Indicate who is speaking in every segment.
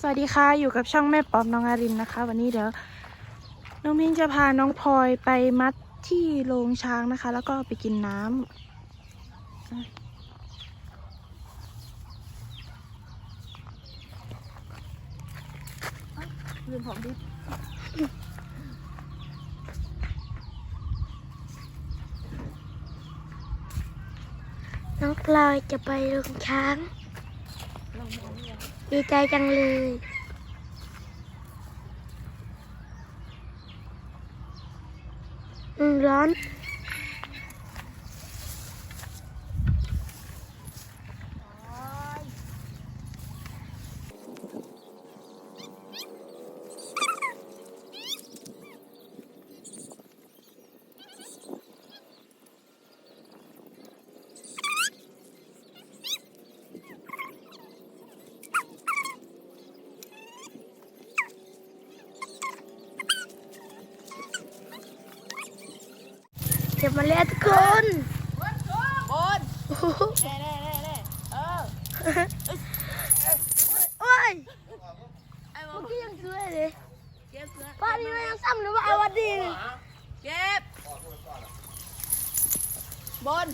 Speaker 1: สวัสดีค่ะ อยู่กับช่องแม่ป๊อมน้องอารินนะคะ วันนี้เดี๋ยวน้องพิงจะพาน้องพลอยไปมัดที่โรงช้างนะคะ แล้วก็ไปกินน้ำลืมของดิ
Speaker 2: น้องพลอยจะไปลงช้าง ดีใจจังเลยอืมร้อน เดี๋ยวมาเล่นทุกคน
Speaker 3: บน
Speaker 2: โอ้โห
Speaker 3: แน่แน่แน่แน่เออ
Speaker 2: โอ้ย
Speaker 3: ไอ้บอ
Speaker 2: เมื่อกี้ยังสวยเลย
Speaker 3: เก็บเสือ
Speaker 2: ป้านี่มันยังซ้ำหรือว่าเอาวันดี
Speaker 3: เก็บบน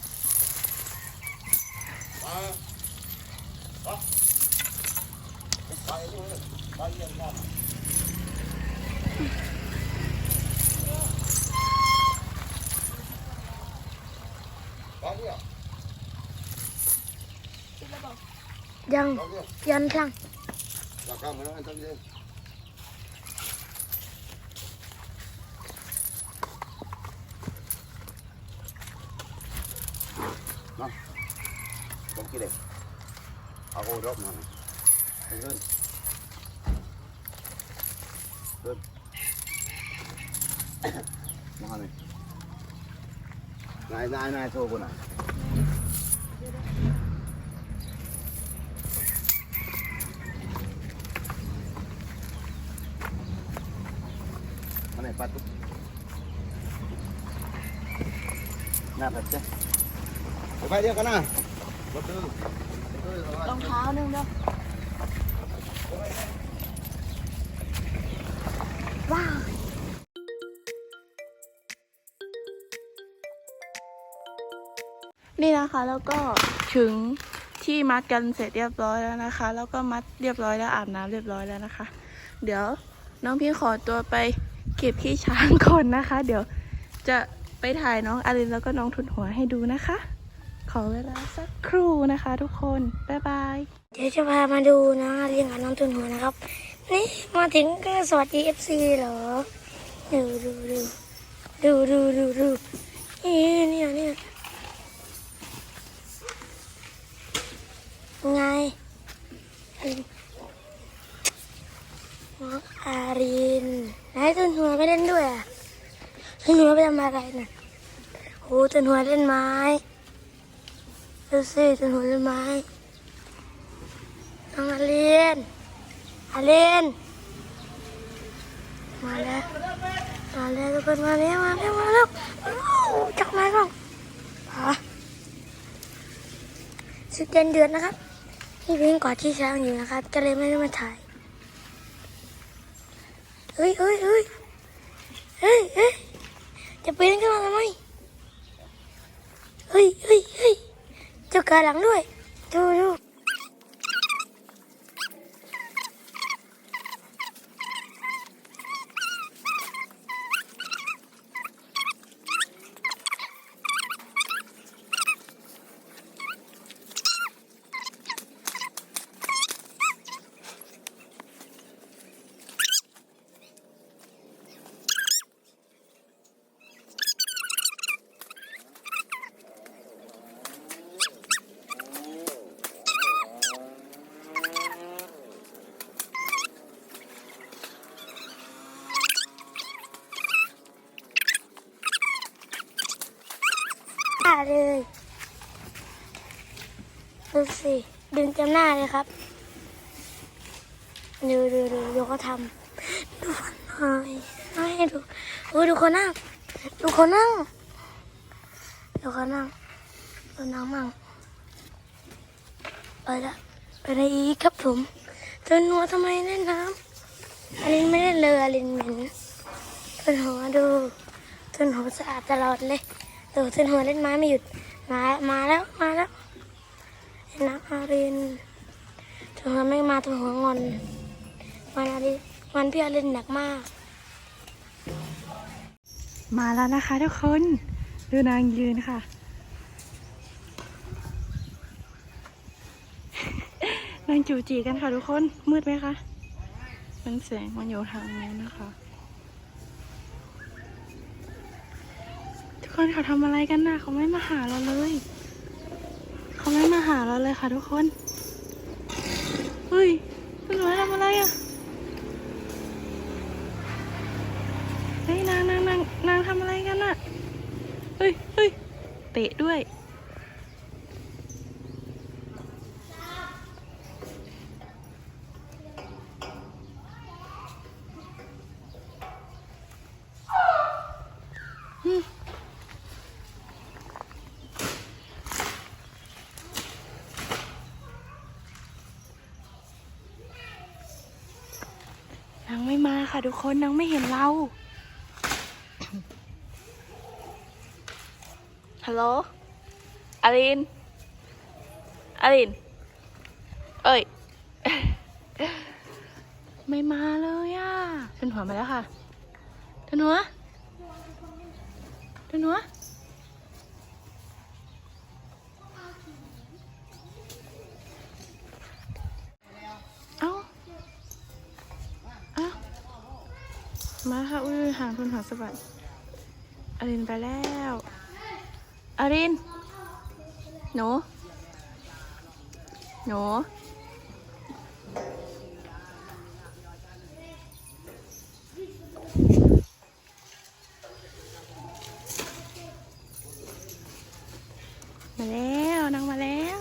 Speaker 2: ยังยันช่าง
Speaker 4: Không kia đây. À ô đốt mà. Thấy hơn. Hơn. Mà này. नाही नाही नाही सोबत नाही pato. Nạp hết chứ. Để bay đi con
Speaker 3: à. Đồng tháo nương đâu. Wow. นี่
Speaker 1: นะคะแล้วก็ถึงที่มัดกันเสร็จเรียบร้อยแล้วนะคะ แล้วก็มัดเรียบร้อยแล้วอาบน้ำเรียบร้อยแล้วนะคะ เดี๋ยวน้องพี่ขอตัวไปเก็บขี้ช้างก่อนนะคะ เดี๋ยวจะไปถ่ายน้องอารินแล้วก็น้องทุนหัวให้ดูนะคะ ขอเวลาสักครู่นะคะ ทุกคนบ๊ายบาย
Speaker 2: เดี๋ยวจะพามาดูนะเรียงกับน้องตุนหัวนะครับ นี่มาถึงก็สวัสดีเอฟซีเหรอดูดูดูดูดูดูดูนี่เนี่ยเนี่ย ไงน้องอารินไหนตุนหัวไปเล่นด้วยอะตนหัวไปทำอะไรน่ะโอ้ตุนหัวเล่นไม้ดูสิตุนหัวเล่นไม้น้องอาเลีนอาเลีนมาแล้วมาแล้วทุกคนมาแล้วมาแล้วมาแล้วจับไม้บ้างฮะสิบเดือนเดือนนะครับ พี่พิงกอดที่ช้างอยู่นะครับ ก็เลยไม่ได้มาถ่ายเฮ้ยเฮ้ยเฮ้ยเฮ้ยเฮ้ยจะปีนขึ้นมาทำไมเฮ้ยเฮ้ยเฮ้ยเจ้ากาหลังด้วยดูดู เลยดูสิดึงจำหน้าเลยครับดูดูดูดูเขาทำดูฟันหน่อยให้ดูโอ้ยดูเขานั่งดูเขานั่งดูเขานั่งดูน้องมั่งไปละไปไหนอีกครับผมต้นหัวทำไมเล่นน้ำอลินไม่เล่นเลยอลินเหม็นต้นหัวดูต้นหัวสะอาดตลอดเลย ดูต้นหัวเล่นไม้ไม่หยุด มามาแล้วมาแล้วนนะอารินต้นหัวไม่มาต้นหัวงอนมันอารินมันพี่อารินหนักมาก
Speaker 1: มาแล้วนะคะทุกคนดูนางยืนค่ะ นางจูจีกันค่ะทุกคนมืดไหมคะมันแสงมันอยู่ทางนี้นะคะ ทุก คนเขาทำอะไรกันนะเขาไม่มาหาเราเลย เขาไม่มาหาเราเลยค่ะทุกคน เฮ้ยคุณหนูทำอะไรอะเฮ้ยนางนางนางนางทำอะไรกันอะเฮ้ยเฮ้ยเตะด้วยางไม่มาค่ะทุกคนนางไม่เห็นเรา ฮัลโหลอารินอาริน เอ้ย ไม่มาเลยอะทุนหัวมาแล้วค่ะทุนหัวทุนหัว มาค่ะอุ้ยห่างทุนหัสบัดอารินไปแล้วอารินหนูหนูมาแล้ว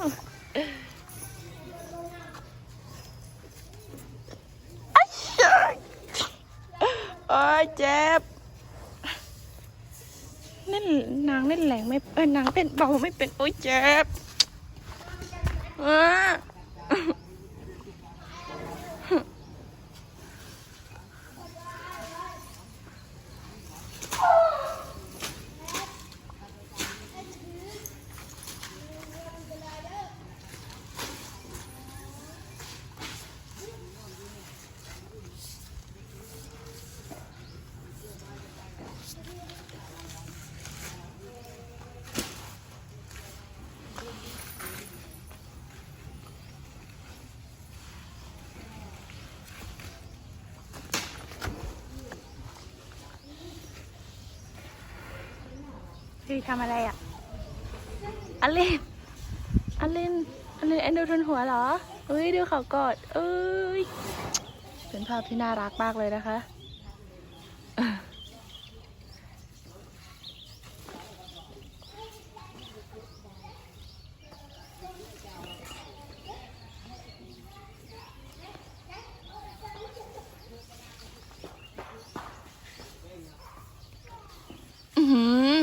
Speaker 1: อ้ายโอ้ย เจ็บเล่นนางเล่นแรงไม่เออนางเต้นเบาไม่เป็นโอ้ยเจ็บอ่าีทำอะไรอะอลินอลินอลินเอ็นดูทุนหัวเหรอเอ้ยดูเขากอดเอ้ยเป็นภาพที่น่ารักมากเลยนะคะ อือหือ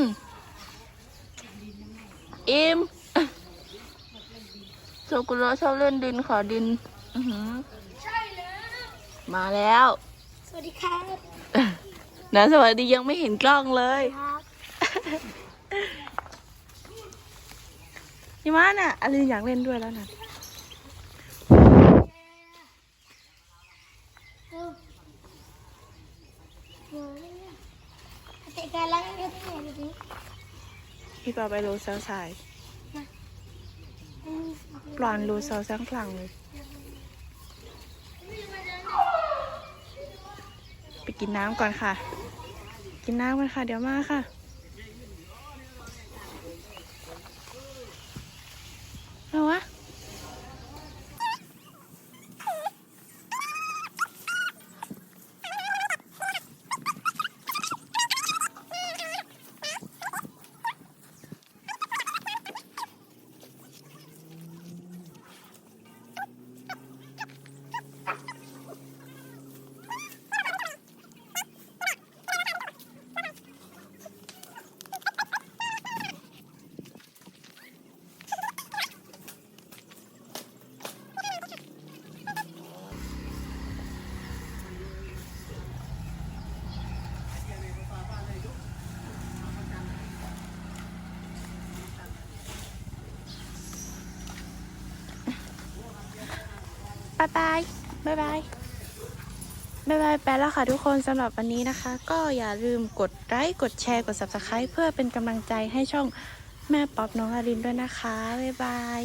Speaker 1: อิมโซ กุระชอบเล่นดินขอดินอือหือมาแล้ว
Speaker 2: สวัสดีครับ
Speaker 1: นะสวัสดียังไม่เห็นกล้องเลย
Speaker 2: ครับ
Speaker 1: ยี่มาน่ะอลินอยากเล่นด้วยแล้วนะ
Speaker 2: เตะกันแล้วก็ที่ไหนแบบนี้
Speaker 1: พี่ปาไปโรเซลสาย ปลอนโรเซลสังคลังเลย ไปกินน้ำก่อนค่ะ กินน้ำกันค่ะ เดี๋ยวมาค่ะเอาวะายบายบายบายบายบายไปแล้วค่ะทุกคนสำหรับวันนี้นะคะ ก็อย่าลืมกดไลค์กดแชร์กด subscribe เพื่อเป็นกำลังใจให้ช่องแม่ป๊อปน้องอารินด้วยนะคะ บ๊ายบาย